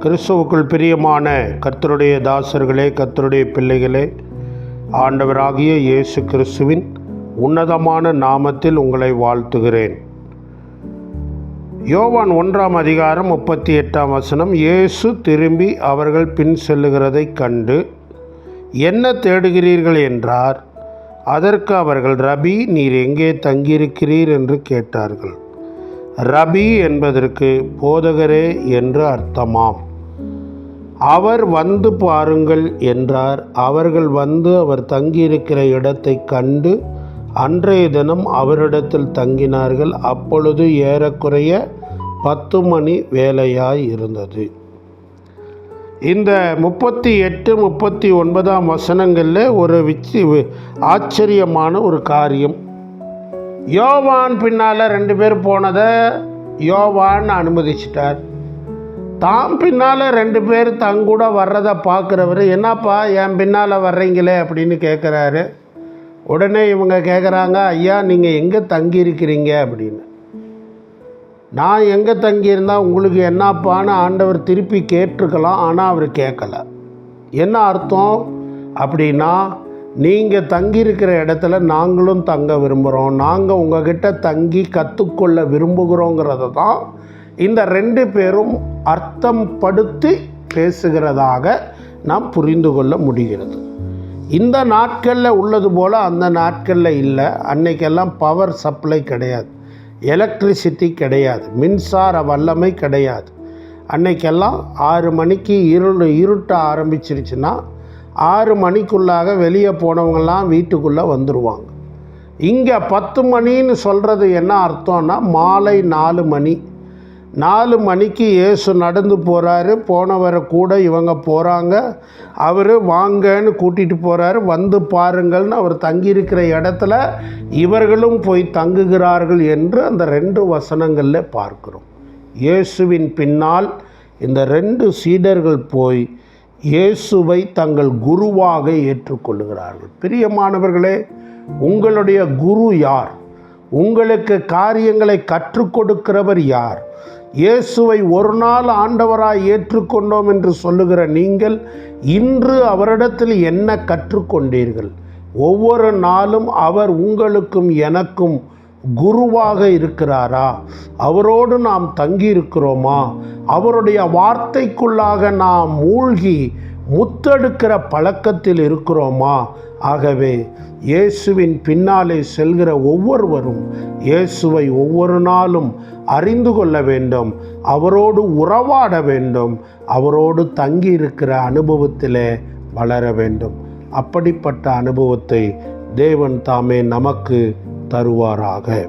கிறிஸ்துவுக்குள் பிரியமான கர்த்தருடைய தாசர்களே கர்த்தருடைய பிள்ளைகளே ஆண்டவராகிய இயேசு கிறிஸ்துவின் உன்னதமான நாமத்தில் உங்களை வாழ்த்துகிறேன். யோவான் ஒன்றாம் அதிகாரம் முப்பத்தி எட்டாம் வசனம் இயேசு திரும்பி அவர்கள் பின் செல்லுகிறதைக் கண்டு என்ன தேடுகிறீர்கள் என்றார். அதற்கு அவர்கள் ரபி நீர் எங்கே தங்கியிருக்கிறீர்? என்று கேட்டார்கள். ரபி என்பதற்கு போதகரே என்று அர்த்தமாம். அவர் வந்து பாருங்கள் என்றார். அவர்கள் வந்து அவர் தங்கியிருக்கிற இடத்தை கண்டு அன்றைய தினம் அவரிடத்தில் தங்கினார்கள். அப்பொழுது ஏறக்குறைய பத்து மணி வேலையாய் இருந்தது இந்த முப்பத்தி எட்டு முப்பத்தி ஒன்பதாம் வசனங்களில் ஒரு விச்சி ஆச்சரியமான ஒரு காரியம். யோவான் பின்னால் ரெண்டு பேர் போனதை யோவான் அனுமதிச்சிட்டார். தான் பின்னால் ரெண்டு பேர் தங்கூட வர்றதை பார்க்குறவர் என்னப்பா என் பின்னால் வர்றீங்களே? அப்படின்னு கேட்குறாரு உடனே இவங்க கேட்குறாங்க ஐயா நீங்கள் எங்கே தங்கியிருக்கிறீங்க? அப்படின்னு. நான் எங்கே தங்கியிருந்தால் உங்களுக்கு என்னப்பான்னு ஆண்டவர் திருப்பி கேட்டிருக்கலாம் ஆனால் அவர் கேட்கல என்ன அர்த்தம்? அப்படின்னா நீங்கள் தங்கியிருக்கிற இடத்துல நாங்களும் தங்க விரும்புகிறோம் நாங்கள் உங்ககிட்ட தங்கி கற்றுக்கொள்ள விரும்புகிறோங்கிறத தான் இந்த ரெண்டு பேரும் அர்த்தம் படுத்தி பேசுகிறதாக நாம் புரிந்து கொள்ள முடிகிறது. இந்த நாட்களில் உள்ளது போல் அந்த நாட்களில் இல்லை. அன்னைக்கெல்லாம் பவர் சப்ளை கிடையாது. எலக்ட்ரிசிட்டி கிடையாது. மின்சார வல்லமை கிடையாது. அன்னைக்கெல்லாம் ஆறு மணிக்கு இருள் இருட்ட ஆரம்பிச்சிருச்சுன்னா ஆறு மணிக்குள்ளாக வெளியே போனவங்கெல்லாம் வீட்டுக்குள்ளே வந்துடுவாங்க இங்கே பத்து மணின்னு சொல்கிறது என்ன அர்த்தம்னா மாலை நாலு மணி. நாலு மணிக்கு இயேசு நடந்து போகிறாரு போனவரை கூட இவங்க போகிறாங்க அவர் வாங்கன்னு கூட்டிகிட்டு போகிறாரு வந்து பாருங்கள்னு அவர் தங்கியிருக்கிற இடத்துல இவர்களும் போய் தங்குகிறார்கள் என்று அந்த ரெண்டு வசனங்களில் பார்க்கிறோம். இயேசுவின் பின்னால் இந்த ரெண்டு சீடர்கள் போய் இயேசுவை தங்கள் குருவாக ஏற்றுக்கொள்கிறார்கள் பிரியமானவர்களே உங்களுடைய குரு யார்? உங்களுக்கு காரியங்களை கற்றுக் கொடுக்கிறவர் யார்? இயேசுவை ஒரு நாள் ஆண்டவராய் ஏற்றுக்கொண்டோம் என்று சொல்லுகிற நீங்கள் இன்று அவரிடத்தில் என்ன கற்றுக்கொண்டீர்கள்? ஒவ்வொரு நாளும் அவர் உங்களுக்கும் எனக்கும் குருவாக இருக்கிறாரா? அவரோடு நாம் தங்கியிருக்கிறோமா? அவருடைய வார்த்தைக்குள்ளாக நாம் மூழ்கி முத்தெடுக்கிற பழக்கத்தில் இருக்கிறோமா? ஆகவே இயேசுவின் பின்னாலே செல்கிற ஒவ்வொருவரும் இயேசுவை ஒவ்வொரு நாளும் அறிந்து கொள்ள வேண்டும் அவரோடு உறவாட வேண்டும் அவரோடு தங்கியிருக்கிற அனுபவத்திலே வளர வேண்டும். அப்படிப்பட்ட அனுபவத்தை தேவன் தாமே நமக்கு தருவாராக.